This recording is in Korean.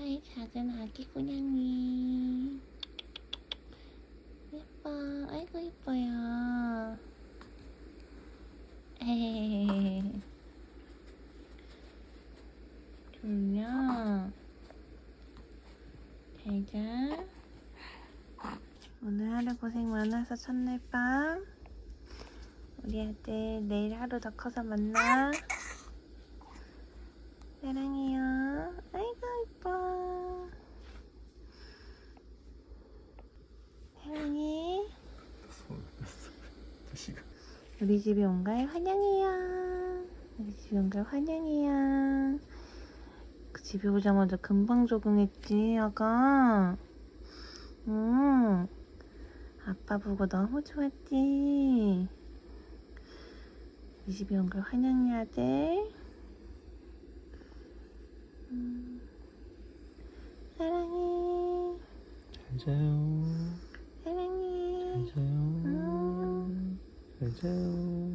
나의 작은 아기 고양이. 예뻐. 아이고, 예뻐요. 에헤헤헤. 졸려. 잘 자. 오늘 하루 고생 많아서 첫날 밤. 우리 아들 내일 하루 더 커서 만나. 사랑해요. 아이고 이뻐. 사랑해. 우리 집에 온 걸 환영해요. 우리 집에 온 걸 환영해요. 그 집에 오자마자 금방 적응했지, 아가. 응. 아빠 보고 너무 좋았지. 우리 집에 온 걸 환영해, 아들. 음. 사랑해. 잘 자요 ciao.